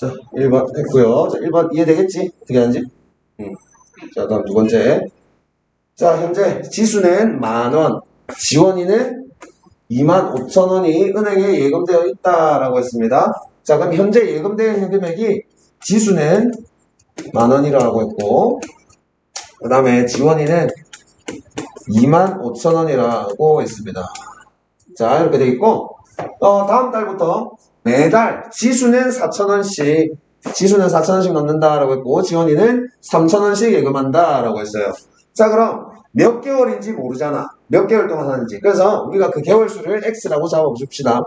자, 1번 했고요. 자, 1번 이해되겠지? 어떻게 하는지? 음. 자, 다음 두 번째. 자, 현재 지수는 만원, 지원이는 2만 5천 원이 은행에 예금되어 있다라고 했습니다. 자, 그럼 현재 예금되어 있는 금액이 지수는 만 원이라고 했고, 그 다음에 지원이는 2만 5천 원이라고 했습니다. 자, 이렇게 돼 있고, 어, 다음 달부터 매달 지수는 4천 원씩, 지수는 4천 원씩 넣는다라고 했고, 지원이는 3천 원씩 예금한다라고 했어요. 자, 그럼 몇 개월인지 모르잖아. 몇 개월 동안 하는지. 그래서 우리가 그 개월 수를 X라고 잡아줍시다.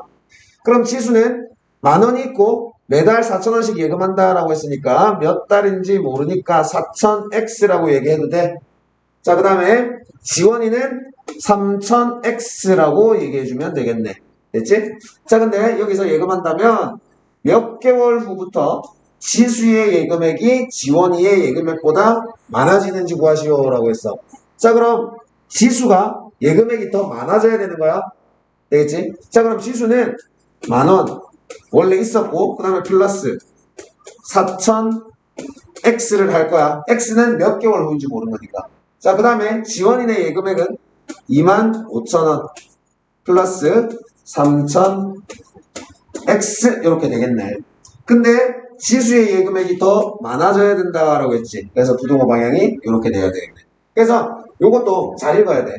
그럼 지수는 만 원이 있고 매달 4천 원씩 예금한다라고 했으니까 몇 달인지 모르니까 4,000X라고 얘기해도 돼. 자, 그 다음에 지원이는 3,000X라고 얘기해주면 되겠네. 됐지? 자, 근데 여기서 예금한다면 몇 개월 후부터 지수의 예금액이 지원이의 예금액보다 많아지는지 구하시오 라고 했어. 자, 그럼 지수가 예금액이 더 많아져야 되는 거야. 되겠지? 자, 그럼 지수는 만원 원래 있었고, 그 다음에 플러스 4천 X를 할 거야. X는 몇 개월 후인지 모르는 거니까. 자, 그 다음에 지원인의 예금액은 2만 5천 원 플러스 3천 X 이렇게 되겠네. 근데 지수의 예금액이 더 많아져야 된다라고 했지. 그래서 부동호 방향이 이렇게 돼야 되겠네. 그래서 이것도 잘 읽어야 돼.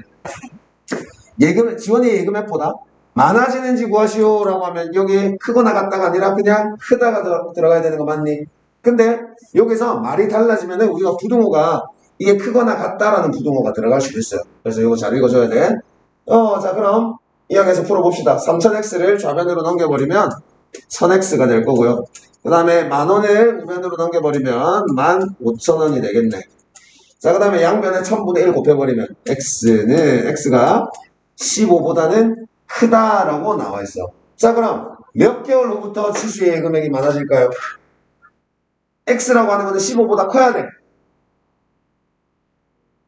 예금, 지원의 예금액보다 많아지는지 구하시오라고 하면 여기 크거나 같다가 아니라 그냥 크다가 들어, 들어가야 되는 거 맞니? 근데 여기서 말이 달라지면 우리가 부동호가 이게 크거나 같다라는 부동호가 들어갈 수도 있어요. 그래서 이거 잘 읽어줘야 돼. 어, 자, 그럼 이항에서 풀어봅시다. 3000x를 좌변으로 넘겨버리면 1000x가 될 거고요. 그 다음에 만원을 우변으로 넘겨버리면 15,000원이 되겠네. 자, 그 다음에 양변에 1000분의 1 곱해버리면 x는 x가 15보다는 크다라고 나와 있어. 자, 그럼 몇 개월 후부터 지수의 금액이 많아질까요? x라고 하는 거는 15보다 커야 돼.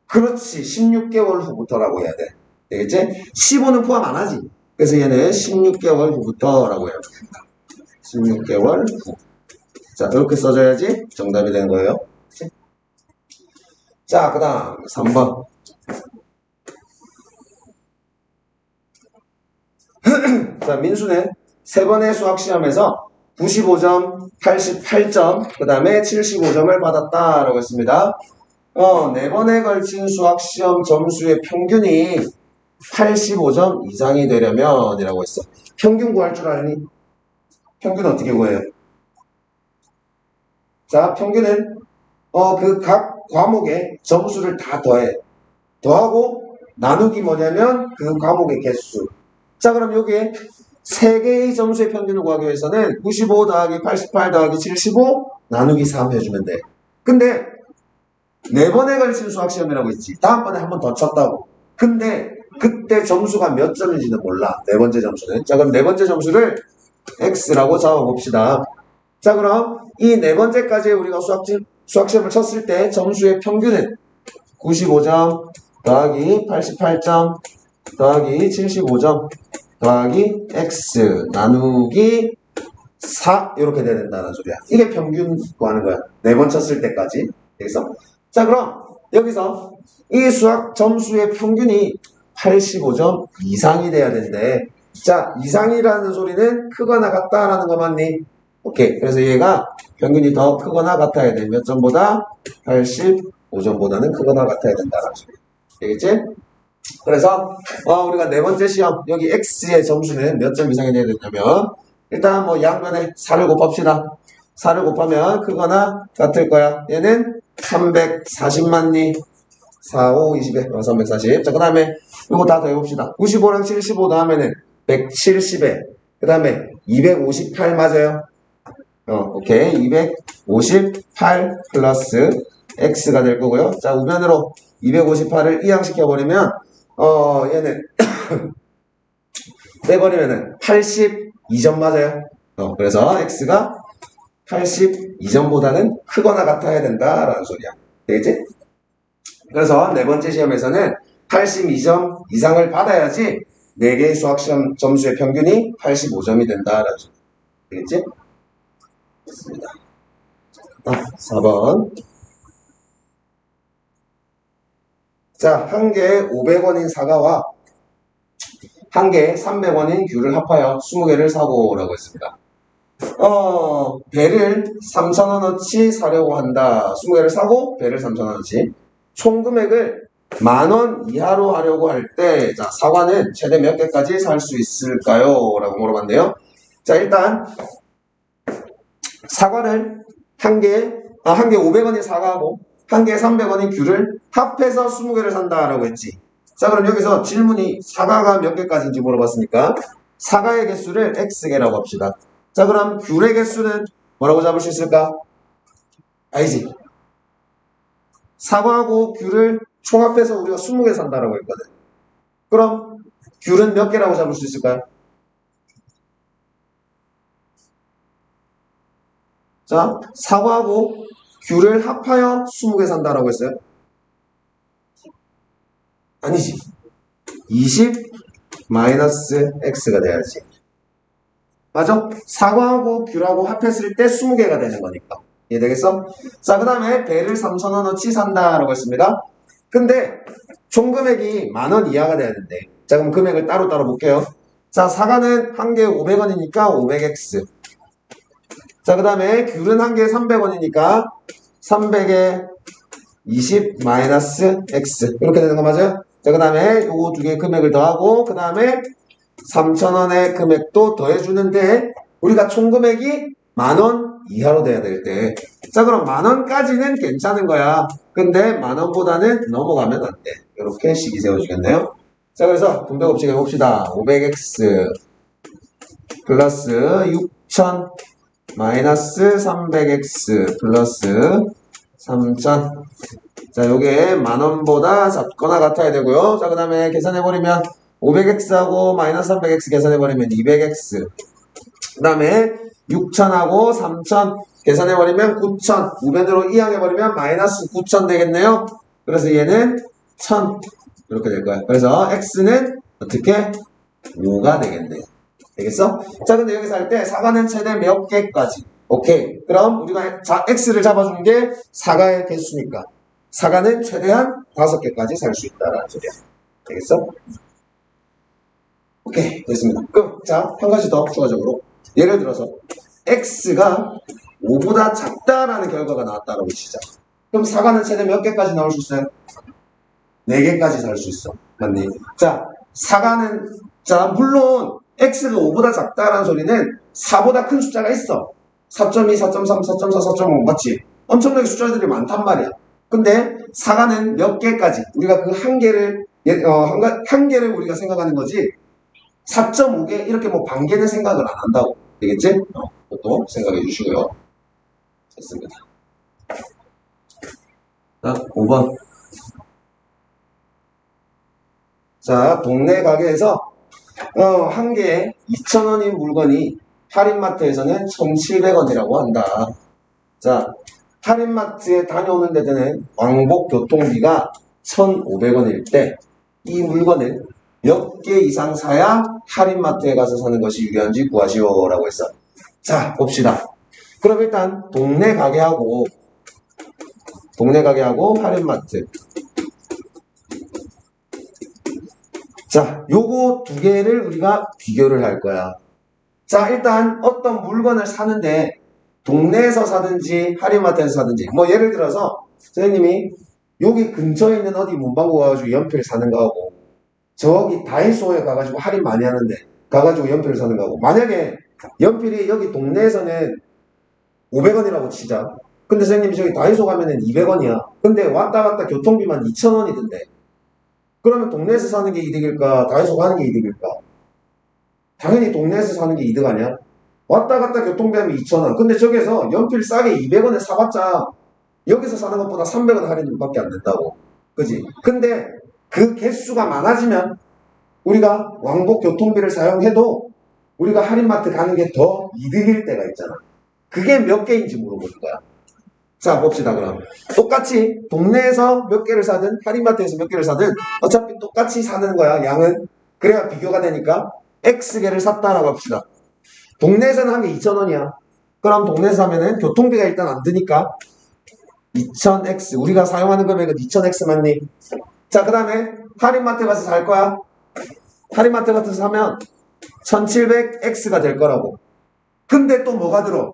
그렇지. 16개월 후부터라고 해야 돼. 되겠지? 15는 포함 안 하지. 그래서 얘는 16개월 후부터라고 해요. 16개월 후. 자, 이렇게 써줘야지 정답이 되는 거예요. 자, 그 다음 3번. 자, 민수는 세 번의 수학 시험에서 95점, 88점, 그 다음에 75점을 받았다라고 했습니다. 어, 네 번에 걸친 수학 시험 점수의 평균이 85점 이상이 되려면 이라고 했어. 평균 구할 줄 알니? 평균 어떻게 구해요? 자, 평균은 어, 그 각 과목의 점수를 다 더해. 더하고 나누기 뭐냐면 그 과목의 개수. 자, 그럼 여기에 세 개의 점수의 평균을 구하기 위해서는 95 더하기 88 더하기 75 나누기 3 해주면 돼. 근데 네 번에 걸친 수학 시험이라고 있지. 다음번에 한 번 더 쳤다고. 근데 그때 점수가 몇 점인지는 몰라. 네 번째 점수는. 자, 그럼 네 번째 점수를 X라고 잡아봅시다. 자, 그럼 이 네 번째까지 우리가 수학, 수학 시험을 쳤을 때 점수의 평균은 95점 더하기 88점 더하기 75점 더하기 X 나누기 4 이렇게 돼야 된다는 소리야. 이게 평균 구하는 거야. 네 번 쳤을 때까지. 여기서. 자, 그럼 여기서 이 수학 점수의 평균이 85점 이상이 돼야 되는데 자, 이상이라는 소리는 크거나 같다라는 거 맞니? 오케이. 그래서 얘가 평균이 더 크거나 같아야 돼. 몇 점보다? 85점보다는 크거나 같아야 된다라는 소리. 되겠지? 그래서 어, 우리가 네 번째 시험 여기 X의 점수는 몇 점 이상이 돼야 되냐면 일단 뭐 양변에 4를 곱합시다. 4를 곱하면 크거나 같을 거야. 얘는 340만니 4, 5, 20에 어, 340. 자, 그 다음에 이거 다 더해봅시다. 95랑 75 다음에는 170에 그 다음에 258 맞아요? 어, 오케이. 258 플러스 X가 될 거고요. 자, 우변으로 258을 이항시켜버리면 어, 얘는 빼버리면은 82점 맞아요. 어, 그래서 X가 82점보다는 크거나 같아야 된다라는 소리야. 되겠지? 그래서 네 번째 시험에서는 82점 이상을 받아야지 4개의 수학 시험 점수의 평균이 85점이 된다라는 소리. 되겠지? 됐습니다. 아, 4번. 자, 한 개에 500원인 사과와 한 개에 300원인 귤을 합하여 20개를 사고라고 했습니다. 어, 배를 3,000원어치 사려고 한다. 20개를 사고 배를 3,000원어치. 총 금액을 만 원 이하로 하려고 할 때, 자, 사과는 최대 몇 개까지 살 수 있을까요? 라고 물어봤는데요. 자, 일단, 사과를 한 개에, 아, 한 개에 500원인 사과하고, 한 개에 300원인 귤을 합해서 20개를 산다라고 했지. 자, 그럼 여기서 질문이 사과가 몇 개까지인지 물어봤으니까, 사과의 개수를 X개라고 합시다. 자, 그럼 귤의 개수는 뭐라고 잡을 수 있을까? 알지? 사과하고 귤을 총합해서 우리가 20개 산다라고 했거든. 그럼 귤은 몇 개라고 잡을 수 있을까요? 자, 사과하고 귤을 합하여 20개 산다라고 했어요. 아니지. 20 마이너스 x가 돼야지. 맞아? 사과하고 귤하고 합했을 때 20개가 되는 거니까. 이해되겠어? 자, 그 다음에 배를 3,000원어치 산다라고 했습니다. 근데 총 금액이 만 원 이하가 돼야 된대. 자, 그럼 금액을 따로따로 볼게요. 자, 사과는 한 개에 500원이니까 500x. 자, 그 다음에 귤은 한 개에 300원이니까 300에 20 마이너스 x. 이렇게 되는 거 맞아요? 자, 그 다음에 요거 두 개의 금액을 더하고, 그 다음에 3,000원의 금액도 더해주는데, 우리가 총 금액이 만원 이하로 돼야 될 때. 자, 그럼 만 원까지는 괜찮은 거야. 근데 만 원보다는 넘어가면 안 돼. 이렇게 식이 세워지겠네요. 자, 그래서 분배법칙 해봅시다. 500x 플러스 6,000 마이너스 300x 플러스 3,000. 자, 요게 만 원보다 작거나 같아야 되고요. 자, 그 다음에 계산해버리면 500x하고 마이너스 300x 계산해버리면 200x. 그 다음에 6,000하고 3,000 계산해버리면 9,000. 우변으로 이항해버리면 마이너스 9,000 되겠네요. 그래서 얘는 1,000. 이렇게 될 거야. 그래서 x는 어떻게? 5가 되겠네요. 되겠어? 자, 근데 여기서 할때 사과는 최대 몇 개까지? 오케이. 그럼 우리가 자, x를 잡아준 게 사과의 개수니까. 사과는 최대한 5개까지 살 수 있다라는 소리야. 되겠어? 오케이. 됐습니다. 그럼, 자, 한 가지 더 추가적으로. 예를 들어서, x가 5보다 작다라는 결과가 나왔다라고 치자. 그럼 사과는 최대 몇 개까지 나올 수 있어요? 4개까지 살 수 있어. 맞니? 자, 사과는, 자, 물론, x가 5보다 작다라는 소리는 4보다 큰 숫자가 있어. 4.2, 4.3, 4.4, 4.5 맞지? 엄청나게 숫자들이 많단 말이야. 근데 사과는 몇 개까지? 우리가 그 한 개를 예, 어, 한 개를 우리가 생각하는 거지. 4.5개 이렇게 뭐 반개는 생각을 안 한다고. 되겠지? 어, 그것도 생각해 주시고요. 됐습니다. 자, 5번. 자, 동네 가게에서 어, 한 개에 2,000원인 물건이 할인마트에서는 1,700원이라고 한다. 자, 할인마트에 다녀오는 데 드는 왕복 교통비가 1,500원일 때 이 물건을 몇 개 이상 사야 할인마트에 가서 사는 것이 유리한지 구하시오 라고 했어. 자, 봅시다. 그럼 일단 동네 가게하고 동네 가게하고 할인마트 자, 요거 두 개를 우리가 비교를 할 거야. 자, 일단 어떤 물건을 사는데 동네에서 사든지 할인마트에서 사든지 뭐 예를 들어서 선생님이 여기 근처에 있는 어디 문방구 가가지고 연필 사는 거하고 저기 다이소에 가가지고 할인 많이 하는데 가가지고 연필을 사는 거하고. 만약에 연필이 여기 동네에서는 500원이라고 치자. 근데 선생님이 저기 다이소 가면은 200원이야. 근데 왔다 갔다 교통비만 2,000원이 든대 그러면 동네에서 사는 게 이득일까? 다이소 가는 게 이득일까? 당연히 동네에서 사는 게 이득 아니야? 왔다 갔다 교통비 하면 2,000원. 근데 저기서 연필 싸게 200원에 사봤자 여기서 사는 것보다 300원 할인밖에 안 된다고. 그지? 근데 그 개수가 많아지면 우리가 왕복 교통비를 사용해도 우리가 할인마트 가는 게 더 이득일 때가 있잖아. 그게 몇 개인지 물어보는 거야. 자, 봅시다, 그럼. 똑같이 동네에서 몇 개를 사든 할인마트에서 몇 개를 사든 어차피 똑같이 사는 거야, 양은. 그래야 비교가 되니까 X개를 샀다라고 합시다. 동네에서는 한 개 2,000원이야. 그럼 동네에서 사면은 교통비가 일단 안 드니까 2000X 우리가 사용하는 금액은 2000X 맞니? 자 그 다음에 할인마트 가서 살 거야. 할인마트 가서 사면 1700X가 될 거라고. 근데 또 뭐가 들어?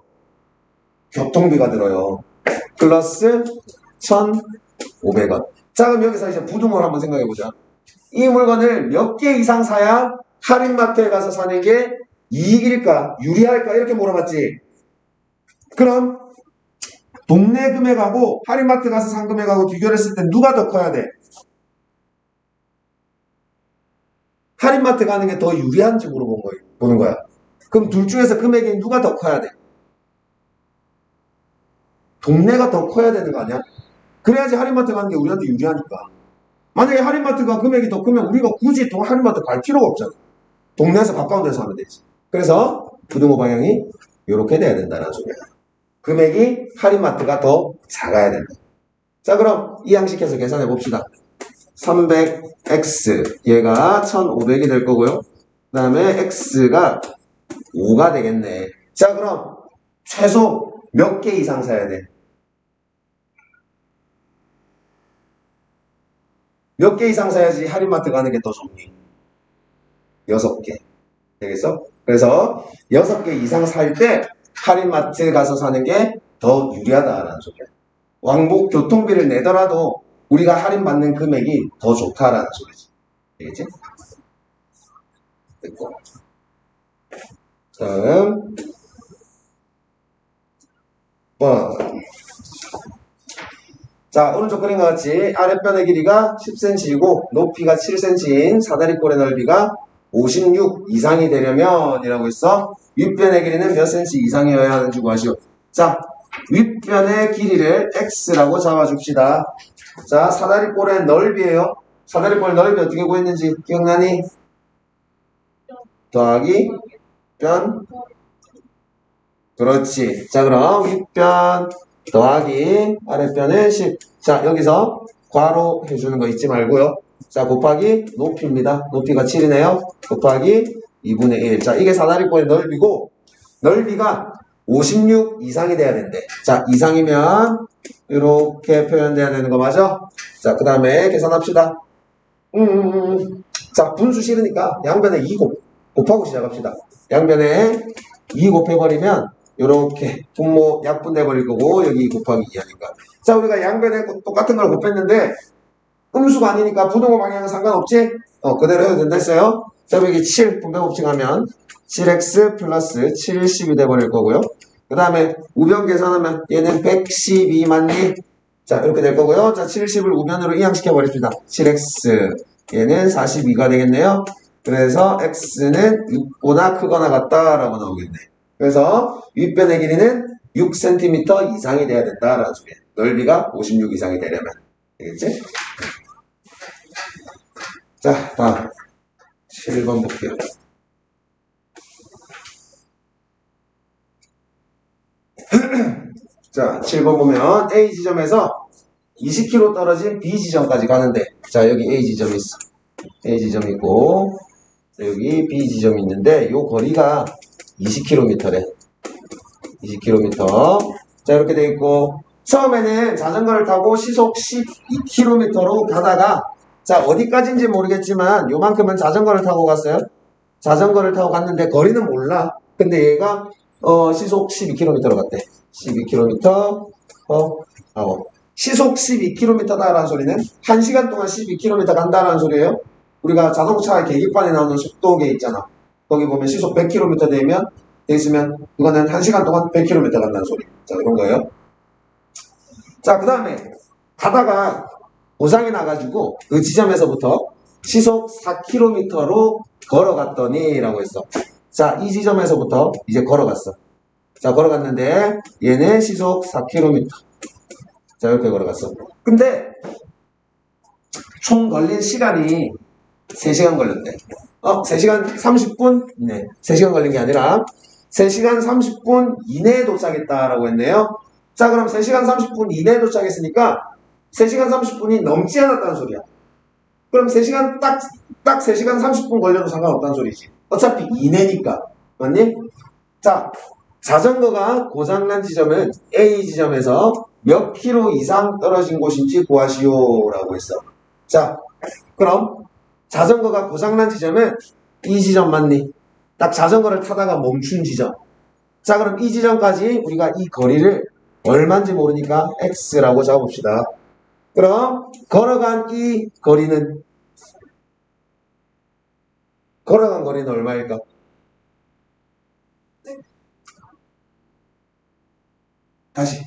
교통비가 들어요. 플러스 1,500원. 자 그럼 여기서 이제 부등호를 한번 생각해 보자. 이 물건을 몇 개 이상 사야 할인마트에 가서 사는 게 이익일까? 유리할까? 이렇게 물어봤지. 그럼 동네 금액하고 할인마트 가서 산 금액하고 비교를 했을 때 누가 더 커야 돼? 할인마트 가는 게 더 유리한지 물어본 거예요. 보는 거야. 그럼 둘 중에서 금액이 누가 더 커야 돼? 동네가 더 커야 되는 거 아니야? 그래야지 할인마트 가는 게 우리한테 유리하니까. 만약에 할인마트가 금액이 더 크면 우리가 굳이 또 할인마트 갈 필요가 없잖아. 동네에서 가까운 데서 하면 되지. 그래서 부등호 방향이 이렇게 돼야 된다는 소리야. 금액이 할인마트가 더 작아야 된다. 자, 그럼 이 양식해서 계산해 봅시다. 300x 얘가 1500이 될 거고요. 그 다음에 x가 5가 되겠네. 자, 그럼 최소 몇 개 이상 사야 돼? 몇 개 이상 사야지 할인마트 가는 게 더 좋니? 6개. 되겠어? 그래서 6개 이상 살 때 할인마트 가서 사는 게 더 유리하다라는 소리야. 왕복 교통비를 내더라도 우리가 할인받는 금액이 더 좋다라는 소리지. 되겠지? 됐고. 다음, 번. 자, 오른쪽 그림과 같이 아랫변의 길이가 10cm이고 높이가 7cm인 사다리꼴의 넓이가 56 이상이 되려면 이라고 했어. 윗변의 길이는 몇 cm 이상이어야 하는지 구하시오. 자, 윗변의 길이를 x라고 잡아줍시다. 자, 사다리꼴의 넓이에요. 사다리꼴 넓이 어떻게 구했는지 기억나니? 더하기 변. 그렇지. 자, 그럼 윗변 더하기 아랫변은 10. 자, 여기서 괄호 해주는 거 잊지 말고요. 자, 곱하기 높이입니다. 높이가 7이네요. 곱하기 2분의 1. 자, 이게 사다리꼴의 넓이고, 넓이가 56 이상이 돼야 된대. 자, 이상이면 이렇게 표현돼야 되는 거 맞아? 자, 그 다음에 계산합시다. 음, 음, 음. 자, 분수 싫으니까 양변에 2 곱, 곱하고 시작합시다. 양변에 2 곱해버리면 이렇게 분모 약분돼버릴 거고 여기 곱하기 2 하니까. 자, 우리가 양변에 똑같은 걸 곱했는데 음수가 아니니까 부동호 방향은 상관없지? 어, 그대로 해도 된다 했어요. 자, 여기 7 분배 법칙 하면 7x 플러스 70이 돼버릴 거고요. 그 다음에 우변 계산하면 얘는 112 맞니? 자, 이렇게 될 거고요. 자, 70을 우변으로 이항시켜 버립시다. 7x 얘는 42가 되겠네요. 그래서 x는 6보다 크거나 같다라고 나오겠네. 그래서 윗변의 길이는 6cm 이상이 돼야 된다라는 소리야. 넓이가 56 이상이 되려면. 되겠지? 자, 다음. 7번 볼게요. 자, 7번 보면 A 지점에서 20km 떨어진 B 지점까지 가는데, 자, 여기 A 지점이 있어. A 지점이 있고, 여기 B 지점이 있는데, 요 거리가 20km래. 20km. 자, 이렇게 돼 있고, 처음에는 자전거를 타고 시속 12km로 가다가, 자, 어디까지인지 모르겠지만, 요만큼은 자전거를 타고 갔어요. 자전거를 타고 갔는데, 거리는 몰라. 근데 얘가, 어, 시속 12km로 갔대. 12km, 어, 아홉. 시속 12km다라는 소리는 1시간 동안 12km 간다라는 소리예요. 우리가 자동차 계기판에 나오는 속도계 있잖아. 거기 보면 시속 100km 되면 돼 있으면 이거는 1시간 동안 100km 간다는 소리. 자, 이런 거예요. 자, 그 다음에 가다가 고장이 나가지고 그 지점에서부터 시속 4km로 걸어갔더니 라고 했어. 자, 이 지점에서부터 이제 걸어갔어. 자, 걸어갔는데 얘는 시속 4km. 자, 이렇게 걸어갔어. 근데 총 걸린 시간이 3시간 걸렸대. 어, 3시간 30분 이내. 3시간 걸린 게 아니라 3시간 30분 이내에 도착했다라고 했네요. 자, 그럼 3시간 30분 이내에 도착했으니까 3시간 30분이 넘지 않았다는 소리야. 그럼 3시간 딱, 딱 3시간 30분 걸려도 상관없다는 소리지. 어차피 이내니까. 맞니? 자, 자전거가 고장난 지점은 A 지점에서 몇 킬로 이상 떨어진 곳인지 구하시오 라고 했어. 자, 그럼 자전거가 고장난 지점은 이 지점 맞니? 딱 자전거를 타다가 멈춘 지점. 자, 그럼 이 지점까지 우리가 이 거리를 얼마인지 모르니까 x라고 잡읍시다. 그럼 걸어간 이 거리는 걸어간 거리는 얼마일까? 다시.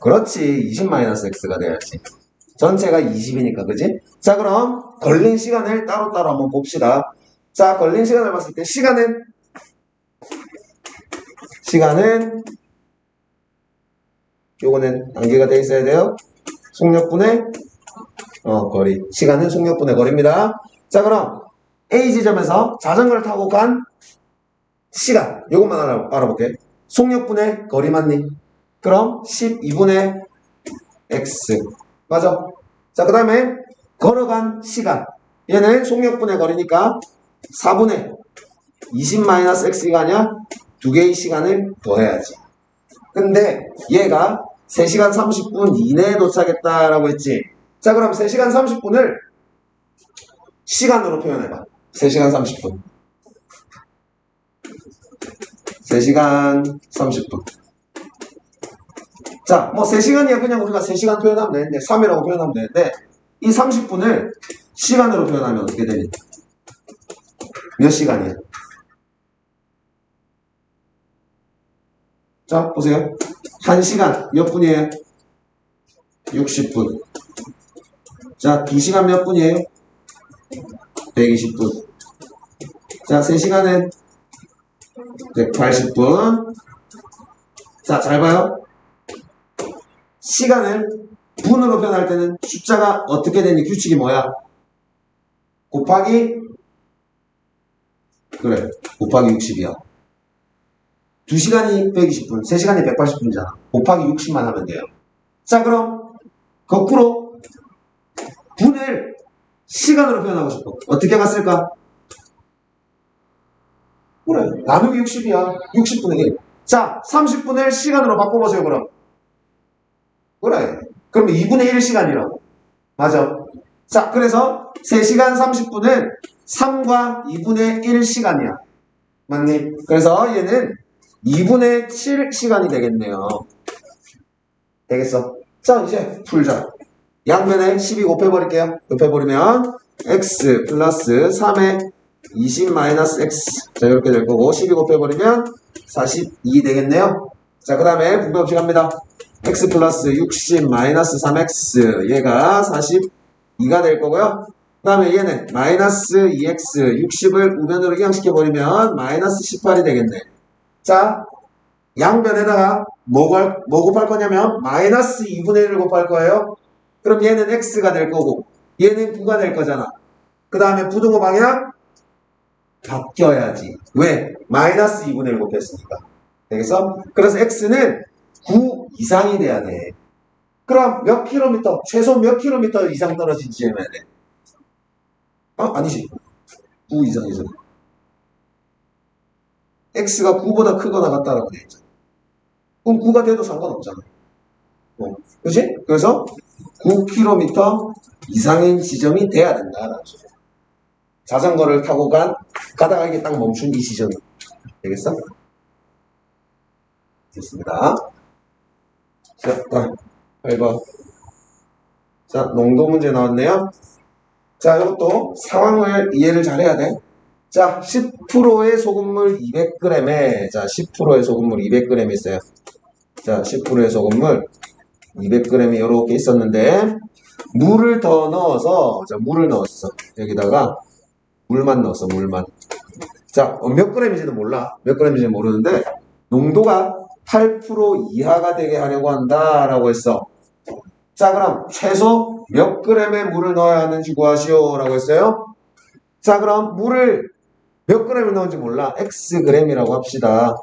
그렇지. 20-x가 돼야지. 전체가 20이니까, 그지? 자, 그럼 걸린 시간을 따로따로 한번 봅시다. 자, 걸린 시간을 봤을 때 시간은 시간은 요거는 암기가 돼 있어야 돼요. 속력분의 어, 거리. 시간은 속력분의 거리입니다. 자, 그럼 A 지점에서 자전거를 타고 간 시간. 알아, 알아볼게. 속력분의 거리 맞니? 그럼 12분의 x. 맞아. 자, 그 다음에 걸어간 시간. 얘는 속력분의 거리니까 4분의 20-x가 아니야? 두 개의 시간을 더해야지. 근데 얘가 3시간 30분 이내에 도착했다라고 했지. 자, 그럼 3시간 30분을 시간으로 표현해봐. 3시간 30분. 3시간 30분. 자, 뭐 3시간이야 그냥 우리가 3시간 표현하면 되는데 3이라고 표현하면 되는데 이 30분을 시간으로 표현하면 어떻게 되니? 몇 시간이야? 자, 보세요. 1시간 몇 분이에요? 60분. 자, 2시간 몇 분이에요? 120분. 자, 3시간은 180분. 자, 잘 봐요. 시간을 분으로 표현할 때는 숫자가 어떻게 되니 규칙이 뭐야? 곱하기 그래 곱하기 60이야 2시간이 120분 3시간이 180분이잖아 곱하기 60만 하면 돼요 자 그럼 거꾸로 분을 시간으로 표현하고 싶어 어떻게 갔을까? 그래 나누기 60이야 60분의 1 자, 30분을 시간으로 바꿔보세요, 그럼. 그래. 그럼 2분의 1 시간이라고. 맞아. 자, 그래서 3시간 30분은 3과 2분의 1 시간이야. 맞니? 그래서 얘는 2분의 7 시간이 되겠네요. 되겠어? 자, 이제 풀자. 양면에 12 곱해버릴게요. 곱해버리면 x 플러스 3의 20 마이너스 x. 자, 이렇게 될 거고, 12 곱해버리면 42 되겠네요. 자, 그 다음에 분배법칙 합니다. x 플러스 60 마이너스 3x 얘가 42가 될 거고요. 그 다음에 얘는 마이너스 2x 60을 우변으로 이항시켜버리면 마이너스 18이 되겠네. 자, 양변에다가 뭐, 걸, 뭐 곱할 거냐면 마이너스 2분의 1을 곱할 거예요. 그럼 얘는 x가 될 거고 얘는 9가 될 거잖아. 그 다음에 부등호 방향 바뀌어야지. 왜? 마이너스 2분의 1 곱했으니까. 되겠어? 그래서 x는 9 이상이 돼야 돼. 그럼 몇 킬로미터, 최소 몇 킬로미터 이상 떨어진 지점해야 돼? 어? 아니지. 9 이상이죠. x가 9보다 크거나 같다라고 돼 있잖아. 그럼 9가 돼도 상관없잖아. 어, 그지? 그래서 9km 이상인 지점이 돼야 된다라는 소리야. 자전거를 타고 간, 가다가 이게 딱 멈춘 이 지점이. 되겠어? 됐습니다. 자, 자, 8번. 자, 농도 문제 나왔네요. 자, 이것도 상황을 이해를 잘 해야 돼. 자, 10%의 소금물 200g에, 자, 10%의 소금물 200g 있어요. 자, 10%의 소금물 200g이 이렇게 있었는데, 물을 더 넣어서, 자, 물을 넣었어. 여기다가, 물만 넣었어, 물만. 자, 어, 몇 g인지도 몰라. 몇 g인지 모르는데, 농도가 8% 이하가 되게 하려고 한다라고 했어. 자, 그럼 최소 몇 g의 물을 넣어야 하는지 구하시오 라고 했어요. 자, 그럼 물을 몇 g을 넣은지 몰라. x g이라고 합시다.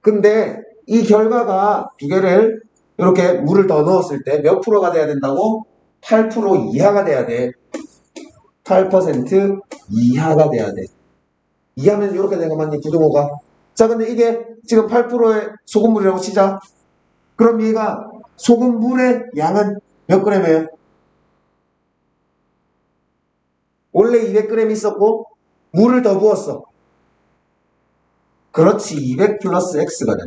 근데 이 결과가 두 개를 이렇게 물을 더 넣었을 때 몇 프로가 돼야 된다고? 8% 이하가 돼야 돼. 8% 이하가 돼야 돼. 이하면 이렇게 된거 맞니? 부등호가 자, 근데 이게 지금 8%의 소금물이라고 치자. 그럼 얘가 소금물의 양은 몇 g이에요? 원래 200g 있었고 물을 더 부었어. 그렇지. 200 플러스 x가 돼.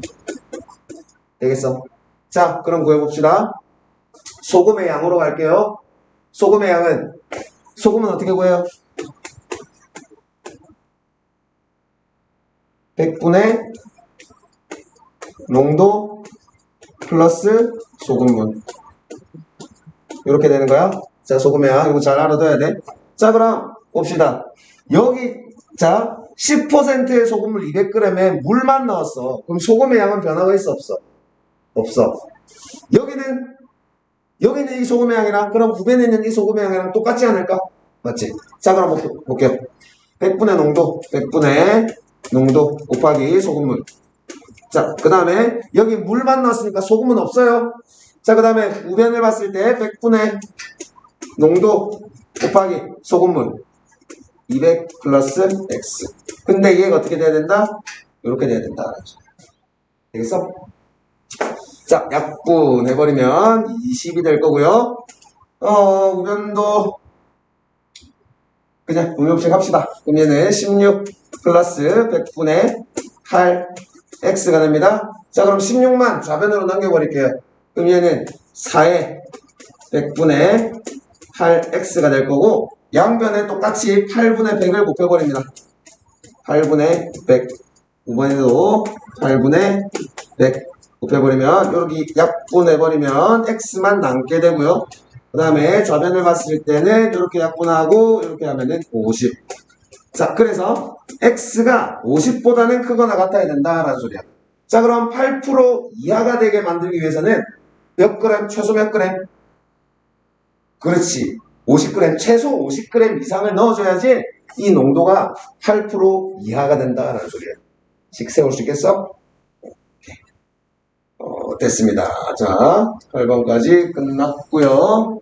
되겠어? 자, 그럼 구해봅시다. 소금의 양으로 갈게요. 소금의 양은 소금은 어떻게 구해요? 100분의 농도 플러스 소금물. 이렇게 되는 거야. 자, 소금의 양. 이거 잘 알아둬야 돼. 자, 그럼 봅시다. 여기, 자, 10%의 소금물 200g에 물만 넣었어. 그럼 소금의 양은 변화가 있어, 없어? 없어. 여기는, 여기는 이 소금의 양이랑, 그럼 구변에 있는 이 소금의 양이랑 똑같지 않을까? 맞지? 자, 그럼 볼- 볼게요. 100분의 농도, 100분의 농도 곱하기 소금물. 자, 그 다음에 여기 물만 넣었으니까 소금은 없어요. 자, 그 다음에 우변을 봤을 때 100분의 농도 곱하기 소금물 200 플러스 x. 근데 얘가 어떻게 돼야 된다? 이렇게 돼야 된다. 되겠어? 자, 약분 해버리면 20이 될 거고요. 어, 우변도 그냥 응용식 합시다. 그럼 얘는 16 플러스 100분의 8 x가 됩니다. 자, 그럼 16만 좌변으로 남겨버릴게요. 그럼 얘는 4의 100분의 8x가 될 거고 양변에 똑같이 8분의 100을 곱해버립니다. 8분의 100 5번에도 8분의 100 곱해버리면 여기 약분해버리면 x만 남게 되고요. 그 다음에 좌변을 봤을 때는 이렇게 약분하고 이렇게 하면은 50. 자, 그래서 x가 50보다는 크거나 같아야 된다라는 소리야. 자, 그럼 8% 이하가 되게 만들기 위해서는 몇 그램, 최소 몇 그램? 그렇지. 50g, 최소 50g 이상을 넣어줘야지 이 농도가 8% 이하가 된다라는 소리야. 식 세울 수 있겠어? 어, 됐습니다. 자, 8번까지 끝났고요.